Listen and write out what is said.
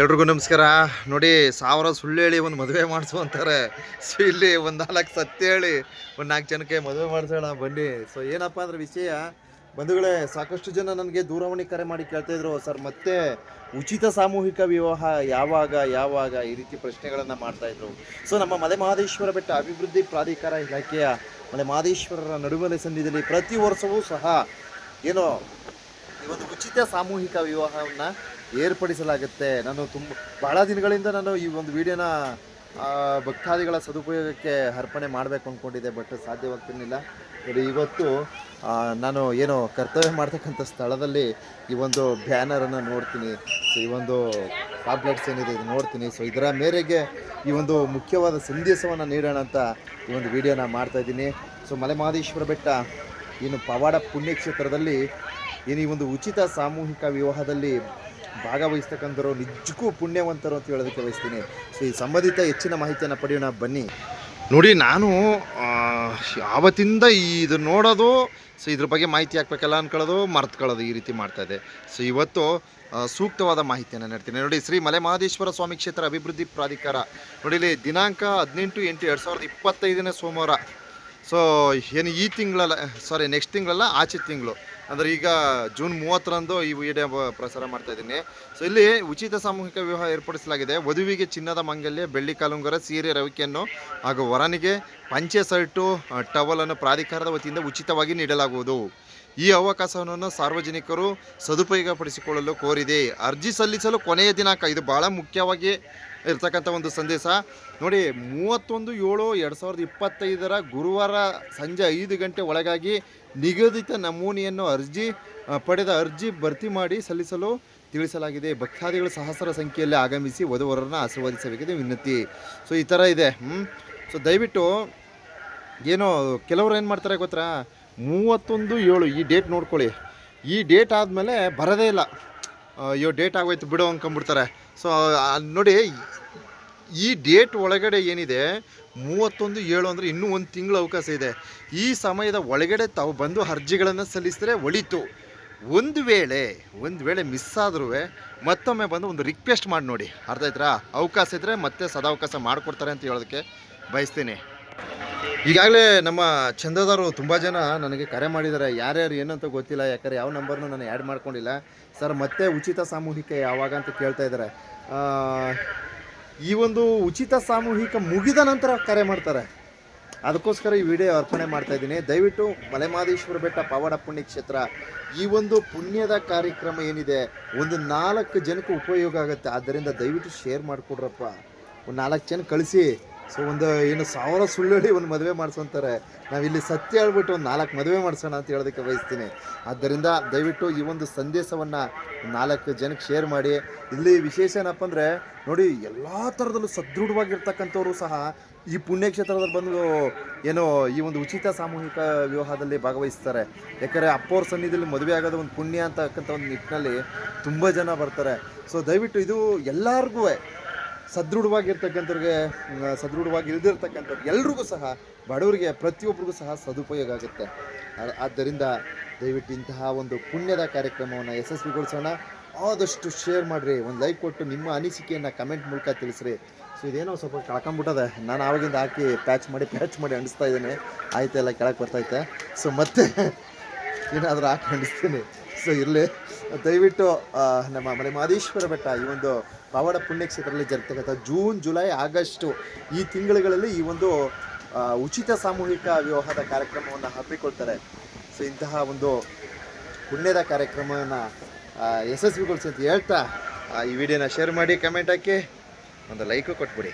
ಎಲ್ರಿಗೂ ನಮಸ್ಕಾರ. ನೋಡಿ, ಸಾವಿರ ಸುಳ್ಳು ಹೇಳಿ ಒಂದು ಮದುವೆ ಮಾಡಿಸು ಅಂತಾರೆ. ಸೊ, ಇಲ್ಲಿ ಒಂದು ನಾಲ್ಕು ಸತ್ಯ ಹೇಳಿ ಒಂದು ನಾಲ್ಕು ಜನಕ್ಕೆ ಮದುವೆ ಮಾಡಿಸೋಣ, ಬನ್ನಿ. ಸೊ, ಏನಪ್ಪ ಅಂದ್ರೆ ವಿಷಯ, ಬಂಧುಗಳೇ, ಸಾಕಷ್ಟು ಜನ ನನಗೆ ದೂರವಾಣಿ ಕರೆ ಮಾಡಿ ಕೇಳ್ತಾ ಇದ್ರು. ಸರ್, ಮತ್ತೆ ಉಚಿತ ಸಾಮೂಹಿಕ ವಿವಾಹ ಯಾವಾಗ ಯಾವಾಗ ಈ ರೀತಿ ಪ್ರಶ್ನೆಗಳನ್ನು ಮಾಡ್ತಾಯಿದ್ರು ಸೊ, ನಮ್ಮ ಮಲೆ ಮಹದೇಶ್ವರ ಬೆಟ್ಟ ಅಭಿವೃದ್ಧಿ ಪ್ರಾಧಿಕಾರ ಇಲಾಖೆಯ ಮಲೆ ಮಹದೇಶ್ವರರ ನಡುಮಲೆ ಸಂಧಿದಲ್ಲಿ ಪ್ರತಿ ವರ್ಷವೂ ಸಹ ಏನೋ ಈ ಒಂದು ಉಚಿತ ಸಾಮೂಹಿಕ ವಿವಾಹವನ್ನು ಏರ್ಪಡಿಸಲಾಗುತ್ತೆ. ನಾನು ತುಂಬ, ಬಹಳ ದಿನಗಳಿಂದ ನಾನು ಈ ಒಂದು ವಿಡಿಯೋನ ಭಕ್ತಾದಿಗಳ ಸದುಪಯೋಗಕ್ಕೆ ಅರ್ಪಣೆ ಮಾಡಬೇಕು ಅಂದ್ಕೊಂಡಿದ್ದೆ ಬಟ್ ಸಾಧ್ಯವಾಗ್ತಿರ್ಲಿಲ್ಲ. ನೋಡಿ, ಇವತ್ತು ನಾನು ಏನು ಕರ್ತವ್ಯ ಮಾಡ್ತಕ್ಕಂಥ ಸ್ಥಳದಲ್ಲಿ ಈ ಒಂದು ಬ್ಯಾನರನ್ನು ನೋಡ್ತೀನಿ. ಸೊ, ಈ ಒಂದು ಟ್ಯಾಬ್ಲೆಟ್ಸ್ ಏನಿದೆ ಇದು ನೋಡ್ತೀನಿ. ಸೊ, ಇದರ ಮೇರೆಗೆ ಈ ಒಂದು ಮುಖ್ಯವಾದ ಸಂದೇಶವನ್ನು ನೀಡೋಣ ಅಂತ ಈ ಒಂದು ವಿಡಿಯೋನ ಮಾಡ್ತಾಯಿದ್ದೀನಿ ಸೊ, ಮಲೆಮಹದೇಶ್ವರ ಬೆಟ್ಟ ಇನ್ನು ಪವಾಡ ಪುಣ್ಯಕ್ಷೇತ್ರದಲ್ಲಿ ಏನು ಈ ಒಂದು ಉಚಿತ ಸಾಮೂಹಿಕ ವಿವಾಹದಲ್ಲಿ ಭಾಗವಹಿಸ್ತಕ್ಕಂಥವ್ರು ನಿಜಕ್ಕೂ ಪುಣ್ಯವಂತರು ಅಂತ ಹೇಳೋದಕ್ಕೆ ಬಯಸ್ತೀನಿ. ಸೊ ಈ ಸಂಬಂಧಿತ ಹೆಚ್ಚಿನ ಮಾಹಿತಿಯನ್ನು ಪಡೆಯೋಣ, ಬನ್ನಿ. ನೋಡಿ, ನಾನು ಯಾವತ್ತಿಂದ ಆವತ್ತಿಂದ ಇದು ನೋಡೋದು ಸೊ ಇದ್ರ ಬಗ್ಗೆ ಮಾಹಿತಿ ಹಾಕ್ಬೇಕಲ್ಲ ಅಂದ್ಕೊಳ್ಳೋದು ಮರ್ತ್ಕೊಳ್ಳೋದು ಈ ರೀತಿ ಮಾಡ್ತಾ ಇದೆ. ಸೊ ಇವತ್ತು ಸೂಕ್ತವಾದ ಮಾಹಿತಿಯನ್ನು ನೀಡ್ತೀನಿ. ನೋಡಿ, ಶ್ರೀ ಮಲೆ ಮಹದೇಶ್ವರ ಸ್ವಾಮಿ ಕ್ಷೇತ್ರ ಅಭಿವೃದ್ಧಿ ಪ್ರಾಧಿಕಾರ. ನೋಡಿ, ಇಲ್ಲಿ ದಿನಾಂಕ ಹದಿನೆಂಟು ಎಂಟು ಎರಡು ಸಾವಿರದ ಇಪ್ಪತ್ತೈದನೇ ಸೋಮವಾರ. ಸೊ ಏನು ಈ ತಿಂಗಳಲ್ಲ ಸಾರಿ ನೆಕ್ಸ್ಟ್ ತಿಂಗಳಲ್ಲ, ಆಚೆ ತಿಂಗಳು. ಅಂದರೆ ಈಗ ಜೂನ್ ಮೂವತ್ತರಂದು ಈ ವಿಡಿಯೋ ಪ್ರಸಾರ ಮಾಡ್ತಾ ಇದ್ದೀನಿ. ಸೊ ಇಲ್ಲಿ ಉಚಿತ ಸಾಮೂಹಿಕ ವಿವಾಹ ಏರ್ಪಡಿಸಲಾಗಿದೆ. ವಧುವಿಗೆ ಚಿನ್ನದ ಮಂಗಲ್ಯ ಬೆಳ್ಳಿ ಕಾಲುಂಗರ ಸೀರೆ ರವಿಕೆಯನ್ನು ಹಾಗೂ ವರನಿಗೆ ಪಂಚೆ ಸರ್ಟು ಆ, ಟವಲನ್ನು ಪ್ರಾಧಿಕಾರದ ವತಿಯಿಂದ ಉಚಿತವಾಗಿ ನೀಡಲಾಗುವುದು. ಈ ಅವಕಾಶವನ್ನು ಸಾರ್ವಜನಿಕರು ಸದುಪಯೋಗಪಡಿಸಿಕೊಳ್ಳಲು ಕೋರಿದೆ. ಅರ್ಜಿ ಸಲ್ಲಿಸಲು ಕೊನೆಯ ದಿನಾಂಕ. ಇದು ಬಹಳ ಮುಖ್ಯವಾಗಿ ಇರ್ತಕ್ಕಂಥ ಒಂದು ಸಂದೇಶ. ನೋಡಿ, ಮೂವತ್ತೊಂದು ಏಳು ಎರಡು ಸಾವಿರದ ಇಪ್ಪತ್ತೈದರ ಗುರುವಾರ ಸಂಜೆ ಐದು ಗಂಟೆ ಒಳಗಾಗಿ ನಿಗದಿತ ನಮೂನೆಯನ್ನು ಅರ್ಜಿ ಪಡೆದ ಅರ್ಜಿ ಭರ್ತಿ ಮಾಡಿ ಸಲ್ಲಿಸಲು ತಿಳಿಸಲಾಗಿದೆ. ಭಕ್ತಾದಿಗಳು ಸಹಸ್ರ ಸಂಖ್ಯೆಯಲ್ಲಿ ಆಗಮಿಸಿ ವಧುವರನ್ನು ಆಶೀರ್ವದಿಸಬೇಕಿದೆ ವಿನಂತಿ. ಸೊ ಈ ಥರ ಇದೆ. ಸೊ ದಯವಿಟ್ಟು ಏನೋ ಕೆಲವರು ಏನು ಮಾಡ್ತಾರೆ ಗೊತ್ತಾ? ಮೂವತ್ತೊಂದು ಏಳು, ಈ ಡೇಟ್ ನೋಡ್ಕೊಳ್ಳಿ. ಈ ಡೇಟ್ ಆದಮೇಲೆ ಬರೋದೇ ಇಲ್ಲ. ಅಯ್ಯೋ, ಡೇಟ್ ಆಗೋಯ್ತು ಬಿಡು ಅಂದ್ಕೊಂಬಿಡ್ತಾರೆ ಸೊ ನೋಡಿ, ಈ ಡೇಟ್ ಒಳಗಡೆ ಏನಿದೆ, ಮೂವತ್ತೊಂದು ಏಳು ಅಂದರೆ ಇನ್ನೂ ಒಂದು ತಿಂಗಳು ಅವಕಾಶ ಇದೆ. ಈ ಸಮಯದ ಒಳಗಡೆ ತಾವು ಬಂದು ಅರ್ಜಿಗಳನ್ನು ಸಲ್ಲಿಸಿದ್ರೆ ಒಳಿತು. ಒಂದು ವೇಳೆ ಒಂದು ವೇಳೆ ಮಿಸ್ ಆದ್ರೂ ಮತ್ತೊಮ್ಮೆ ಬಂದು ಒಂದು ರಿಕ್ವೆಸ್ಟ್ ಮಾಡಿ ನೋಡಿ. ಅರ್ಥ ಆಯ್ತಾ ಅವಕಾಶ ಇದ್ದರೆ ಮತ್ತೆ ಸದಾವಕಾಶ ಮಾಡಿಕೊಡ್ತಾರೆ ಅಂತ ಹೇಳೋದಕ್ಕೆ ಬಯಸ್ತೀನಿ. ಈಗಾಗಲೇ ನಮ್ಮ ಚಂದದವರು ತುಂಬ ಜನ ನನಗೆ ಕರೆ ಮಾಡಿದ್ದಾರೆ. ಯಾರ್ಯಾರು ಏನು ಅಂತ ಗೊತ್ತಿಲ್ಲ. ಯಾಕಂದರೆ ಯಾವ ನಂಬರ್ನೂ ನಾನು ಆ್ಯಡ್ ಮಾಡ್ಕೊಂಡಿಲ್ಲ. ಸರ್ ಮತ್ತೆ ಉಚಿತ ಸಾಮೂಹಿಕ ಯಾವಾಗ ಅಂತ ಕೇಳ್ತಾ ಇದ್ದಾರೆ. ಈ ಒಂದು ಉಚಿತ ಸಾಮೂಹಿಕ ಮುಗಿದ ನಂತರ ಕರೆ ಮಾಡ್ತಾರೆ. ಅದಕ್ಕೋಸ್ಕರ ಈ ವಿಡಿಯೋ ಅರ್ಪಣೆ ಮಾಡ್ತಾ ಇದ್ದೀನಿ. ದಯವಿಟ್ಟು ಮಲೆಮಾದೇಶ್ವರ ಬೆಟ್ಟ ಪವಾಡ ಪುಣ್ಯ ಕ್ಷೇತ್ರ ಈ ಒಂದು ಪುಣ್ಯದ ಕಾರ್ಯಕ್ರಮ ಏನಿದೆ, ಒಂದು ನಾಲ್ಕು ಜನಕ್ಕೆ ಉಪಯೋಗ ಆಗುತ್ತೆ. ಆದ್ದರಿಂದ ದಯವಿಟ್ಟು ಶೇರ್ ಮಾಡಿಕೊಡ್ರಪ್ಪ. ಒಂದು ನಾಲ್ಕು ಜನ ಕಳಿಸಿ. ಸೊ ಒಂದು ಏನು ಸಾವಿರ ಸುಳ್ಳು ಹೇಳಿ ಒಂದು ಮದುವೆ ಮಾಡಿಸೋಂತಾರೆ ನಾವಿಲ್ಲಿ ಸತ್ಯ ಹೇಳ್ಬಿಟ್ಟು ಒಂದು ನಾಲ್ಕು ಮದುವೆ ಮಾಡಿಸೋಣ ಅಂತ ಹೇಳೋದಕ್ಕೆ ಬಯಸ್ತೀನಿ. ಆದ್ದರಿಂದ ದಯವಿಟ್ಟು ಈ ಒಂದು ಸಂದೇಶವನ್ನು ನಾಲ್ಕು ಜನಕ್ಕೆ ಶೇರ್ ಮಾಡಿ. ಇಲ್ಲಿ ವಿಶೇಷ ಏನಪ್ಪ ಅಂದರೆ, ನೋಡಿ, ಎಲ್ಲ ಥರದಲ್ಲೂ ಸದೃಢವಾಗಿರ್ತಕ್ಕಂಥವರು ಸಹ ಈ ಪುಣ್ಯಕ್ಷೇತ್ರದಲ್ಲಿ ಬಂದು ಏನೋ ಈ ಒಂದು ಉಚಿತ ಸಾಮೂಹಿಕ ವಿವಾಹದಲ್ಲಿ ಭಾಗವಹಿಸ್ತಾರೆ. ಯಾಕಂದರೆ ಅಪ್ಪವ್ರ ಸನ್ನಿಧಿಯಲ್ಲಿ ಮದುವೆ ಆಗೋದು ಒಂದು ಪುಣ್ಯ ಅಂತಕ್ಕಂಥ ಒಂದು ನಿಟ್ಟಿನಲ್ಲಿ ತುಂಬ ಜನ ಬರ್ತಾರೆ. ಸೊ ದಯವಿಟ್ಟು ಇದು ಎಲ್ಲರಿಗೂ ಸದೃಢವಾಗಿರ್ತಕ್ಕಂಥವ್ರಿಗೆ ಸದೃಢವಾಗಿ ಇಲ್ದಿರ್ತಕ್ಕಂಥವ್ರು ಎಲ್ರಿಗೂ ಸಹ ಬಡವರಿಗೆ ಪ್ರತಿಯೊಬ್ಬರಿಗೂ ಸಹ ಸದುಪಯೋಗ ಆಗುತ್ತೆ. ಆದ್ದರಿಂದ ದಯವಿಟ್ಟು ಇಂತಹ ಒಂದು ಪುಣ್ಯದ ಕಾರ್ಯಕ್ರಮವನ್ನು ಯಶಸ್ವಿಗೊಳಿಸೋಣ. ಆದಷ್ಟು ಶೇರ್ ಮಾಡಿರಿ, ಒಂದು ಲೈಕ್ ಕೊಟ್ಟು ನಿಮ್ಮ ಅನಿಸಿಕೆಯನ್ನು ಕಮೆಂಟ್ ಮೂಲಕ ತಿಳಿಸ್ರಿ. ಸೊ ಇದೇನೋ ಸ್ವಲ್ಪ ಕಳ್ಕೊಂಬಿಟ್ಟದೆ. ನಾನು ಆವಾಗಿಂದ ಹಾಕಿ ಪ್ಯಾಚ್ ಮಾಡಿ ಪ್ಯಾಚ್ ಮಾಡಿ ಅಂಡಿಸ್ತಾ ಇದ್ದೀನಿ. ಆಯ್ತು ಎಲ್ಲ ಕೆಳಗೆ ಬರ್ತೈತೆ ಸೊ ಮತ್ತೆ ಏನಾದರೂ ಹಾಕಿ ಅಂಡಿಸ್ತೀನಿ ಸೊ ಇರಲಿ. ದಯವಿಟ್ಟು ನಮ್ಮ ಮನೆ ಮಾದೇಶ್ವರ ಬೆಟ್ಟ ಈ ಒಂದು ಪವಾಡ ಪುಣ್ಯಕ್ಷೇತ್ರದಲ್ಲಿ ಜರುಗ್ತಕ್ಕಂಥ ಜೂನ್, ಜುಲೈ, ಆಗಸ್ಟು ಈ ತಿಂಗಳುಗಳಲ್ಲಿ ಈ ಒಂದು ಉಚಿತ ಸಾಮೂಹಿಕ ವಿವಾಹದ ಕಾರ್ಯಕ್ರಮವನ್ನು ಹಮ್ಮಿಕೊಳ್ತಾರೆ. ಸೊ ಇಂತಹ ಒಂದು ಪುಣ್ಯದ ಕಾರ್ಯಕ್ರಮವನ್ನು ಯಶಸ್ವಿಗೊಳಿಸಿ ಅಂತ ಹೇಳ್ತಾ ಈ ವಿಡಿಯೋನ ಶೇರ್ ಮಾಡಿ, ಕಮೆಂಟ್ ಹಾಕಿ, ಒಂದು ಲೈಕು ಕೊಟ್ಬಿಡಿ.